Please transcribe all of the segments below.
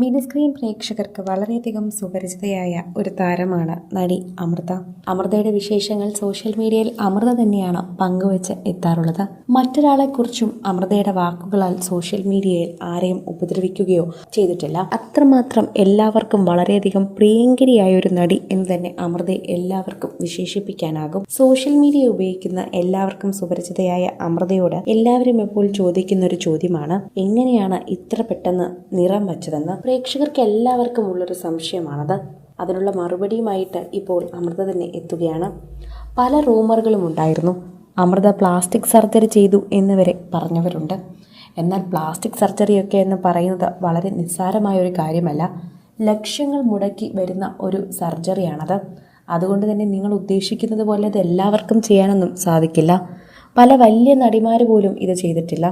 Mini screen പ്രേക്ഷകർക്ക് വളരെയധികം സുപരിചിതയായ ഒരു താരമാണ് നടി അമൃത. അമൃതയുടെ വിശേഷങ്ങൾ സോഷ്യൽ മീഡിയയിൽ അമൃത തന്നെയാണ് പങ്കുവച്ച് എത്താറുള്ളത്. മറ്റൊരാളെക്കുറിച്ചും അമൃതയുടെ വാക്കുകളാൽ സോഷ്യൽ മീഡിയയിൽ ആരെയും ഉപദ്രവിക്കുകയോ ചെയ്തിട്ടില്ല. അത്രമാത്രം എല്ലാവർക്കും വളരെയധികം പ്രിയങ്കരിയായ ഒരു നടി എന്ന് തന്നെ അമൃതയെ എല്ലാവർക്കും വിശേഷിപ്പിക്കാനാകും. സോഷ്യൽ മീഡിയ ഉപയോഗിക്കുന്ന എല്ലാവർക്കും സുപരിചിതയായ അമൃതയോട് എല്ലാവരും എപ്പോൾ ചോദിക്കുന്ന ഒരു ചോദ്യമാണ് എങ്ങനെയാണ് ഇത്ര പെട്ടെന്ന് നിറം വച്ചതെന്ന്? പ്രേക്ഷകർക്ക് എല്ലാവർക്കും ഉള്ളൊരു സംശയമാണത്. അതിനുള്ള മറുപടിയുമായിട്ട് ഇപ്പോൾ അമൃത തന്നെ എത്തുകയാണ്. പല റൂമറുകളും ഉണ്ടായിരുന്നു. അമൃത പ്ലാസ്റ്റിക് സർജറി ചെയ്തു എന്ന് വരെ പറഞ്ഞവരുണ്ട്. എന്നാൽ പ്ലാസ്റ്റിക് സർജറിയൊക്കെ എന്ന് പറയുന്നത് വളരെ നിസ്സാരമായൊരു കാര്യമല്ല. ലക്ഷ്യങ്ങൾ മുടക്കി വരുന്ന ഒരു സർജറിയാണത്. അതുകൊണ്ട് തന്നെ നിങ്ങൾ ഉദ്ദേശിക്കുന്നത് പോലെ അത് എല്ലാവർക്കും ചെയ്യാനൊന്നും സാധിക്കില്ല. പല വലിയ നടിമാർ പോലും ഇത് ചെയ്തിട്ടില്ല.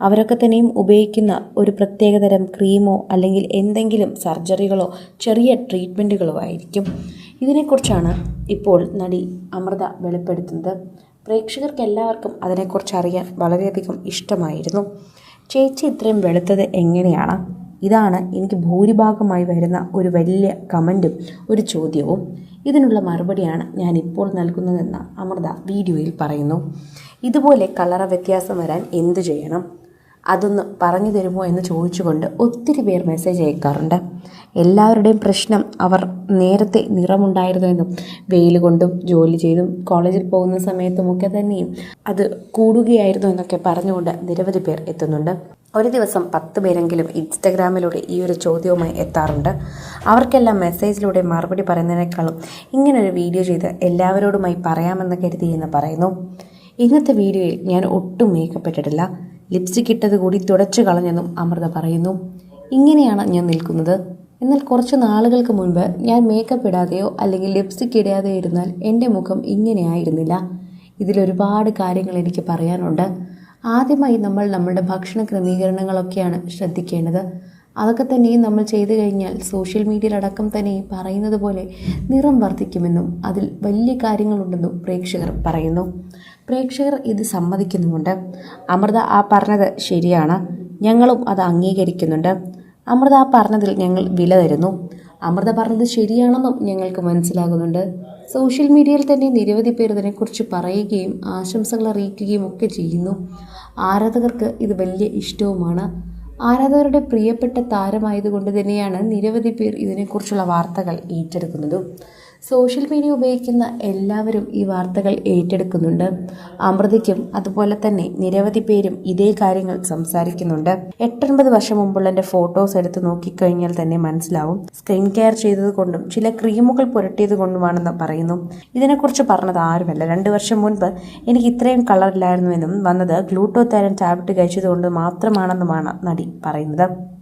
അവരൊക്കെ തന്നെയും ഉപയോഗിക്കുന്ന ഒരു പ്രത്യേകതരം ക്രീമോ അല്ലെങ്കിൽ എന്തെങ്കിലും സർജറികളോ ചെറിയ ട്രീറ്റ്മെന്റുകളോ ആയിരിക്കും. ഇതിനെക്കുറിച്ചാണ് ഇപ്പോൾ നടി അമൃത വെളിപ്പെടുത്തുന്നത്. പ്രേക്ഷകർക്ക് എല്ലാവർക്കും അതിനെക്കുറിച്ച് അറിയാൻ വളരെയധികം ഇഷ്ടമായിരുന്നു. ചേച്ചി ഇത്രയും വെളുത്തത് എങ്ങനെയാണ്? ഇതാണ് എനിക്ക് ഭൂരിഭാഗമായി വരുന്ന ഒരു വലിയ കമന്റും ഒരു ചോദ്യവും. ഇതിനുള്ള മറുപടിയാണ് ഞാൻ ഇപ്പോൾ നൽകുന്നതെന്ന് അമൃത വീഡിയോയിൽ പറയുന്നു. ഇതുപോലെ കളറ വ്യത്യാസം വരാൻ എന്തു ചെയ്യണം? അതൊന്ന് പറഞ്ഞു തരുമോ എന്ന് ചോദിച്ചുകൊണ്ട് ഒത്തിരി പേർ മെസ്സേജ് അയക്കാറുണ്ട്. എല്ലാവരുടെയും പ്രശ്നം അവർ നേരത്തെ നിറമുണ്ടായിരുന്നുവെന്നും വെയിൽ കൊണ്ടും ജോലി ചെയ്തും കോളേജിൽ പോകുന്ന സമയത്തുമൊക്കെ തന്നെയും അത് കൂടുകയായിരുന്നു എന്നൊക്കെ പറഞ്ഞുകൊണ്ട് നിരവധി പേർ എത്തുന്നുണ്ട്. ഒരു ദിവസം പത്ത് പേരെങ്കിലും ഇൻസ്റ്റഗ്രാമിലൂടെ ഈ ഒരു ചോദ്യവുമായി എത്താറുണ്ട്. അവർക്കെല്ലാം മെസ്സേജിലൂടെ മറുപടി പറയുന്നതിനേക്കാളും ഇങ്ങനൊരു വീഡിയോ ചെയ്ത് എല്ലാവരോടുമായി പറയാമെന്ന് കരുതി എന്ന് പറയുന്നു. ഇന്നത്തെ വീഡിയോയിൽ ഞാൻ ഒട്ടും മേക്കപ്പ് ഇട്ടിട്ടില്ല ലിപ്സ്റ്റിക് ഇട്ടത് കൂടി തുടച്ചു കളഞ്ഞെന്നും അമൃത പറയുന്നു. ഇങ്ങനെയാണ് ഞാൻ നിൽക്കുന്നത്. എന്നാൽ കുറച്ച് നാളുകൾക്ക് മുൻപ് ഞാൻ മേക്കപ്പ് ഇടാതെയോ അല്ലെങ്കിൽ ലിപ്സ്റ്റിക് ഇടാതെയോ ഇരുന്നാൽ എന്റെ മുഖം ഇങ്ങനെയായിരുന്നില്ല ഇതിലൊരുപാട് കാര്യങ്ങൾ എനിക്ക് പറയാനുണ്ട്. ആദ്യമായി നമ്മൾ നമ്മുടെ ഭക്ഷണ ക്രമീകരണങ്ങളൊക്കെയാണ് ശ്രദ്ധിക്കേണ്ടത്. അതൊക്കെ തന്നെയും നമ്മൾ ചെയ്തു കഴിഞ്ഞാൽ സോഷ്യൽ മീഡിയയിലടക്കം തന്നെ പറയുന്നത് പോലെ നിറം വർദ്ധിക്കുമെന്നും അതിൽ വലിയ കാര്യങ്ങളുണ്ടെന്നും പ്രേക്ഷകർ പറയുന്നു. പ്രേക്ഷകർ ഇത് സമ്മതിക്കുന്നുമുണ്ട്. അമൃത ആ പറഞ്ഞത് ശരിയാണ്. ഞങ്ങളും അത് അംഗീകരിക്കുന്നുണ്ട്. അമൃത ആ പറഞ്ഞതിൽ ഞങ്ങൾ വില തരുന്നു. അമൃത പറഞ്ഞത് ശരിയാണെന്നും ഞങ്ങൾക്ക് മനസ്സിലാകുന്നുണ്ട്. സോഷ്യൽ മീഡിയയിൽ തന്നെ നിരവധി പേർ ഇതിനെക്കുറിച്ച് പറയുകയും ആശംസകൾ അറിയിക്കുകയും ഒക്കെ ചെയ്യുന്നു. ആരാധകർക്ക് ഇത് വലിയ ഇഷ്ടവുമാണ്. ആരാധകരുടെ പ്രിയപ്പെട്ട താരമായതുകൊണ്ട് തന്നെയാണ് നിരവധി പേർ ഇതിനെക്കുറിച്ചുള്ള വാർത്തകൾ ഏറ്റെടുക്കുന്നതും. സോഷ്യൽ മീഡിയ ഉപയോഗിക്കുന്ന എല്ലാവരും ഈ വാർത്തകൾ ഏറ്റെടുക്കുന്നുണ്ട്. അമൃതയ്ക്കും അതുപോലെ തന്നെ നിരവധി പേരും ഇതേ കാര്യങ്ങൾ സംസാരിക്കുന്നുണ്ട്. എട്ടൊൻപത് വർഷം മുമ്പുള്ള എന്റെ ഫോട്ടോസ് എടുത്ത് നോക്കിക്കഴിഞ്ഞാൽ തന്നെ മനസ്സിലാവും. സ്കിൻ കെയർ ചെയ്തത് കൊണ്ടും ചില ക്രീമുകൾ പുരട്ടിയത് കൊണ്ടുമാണെന്ന് പറയുന്നു. ഇതിനെക്കുറിച്ച് പറഞ്ഞത് ആരുമല്ല. രണ്ട് വർഷം മുൻപ് എനിക്ക് ഇത്രയും കളർ കളറില്ലായിരുന്നുവെന്നും വന്നത് ഗ്ലൂട്ടോതൈരൻ ടാബ്ലറ്റ് കഴിച്ചതുകൊണ്ട് മാത്രമാണെന്നുമാണ് നടി പറയുന്നത്.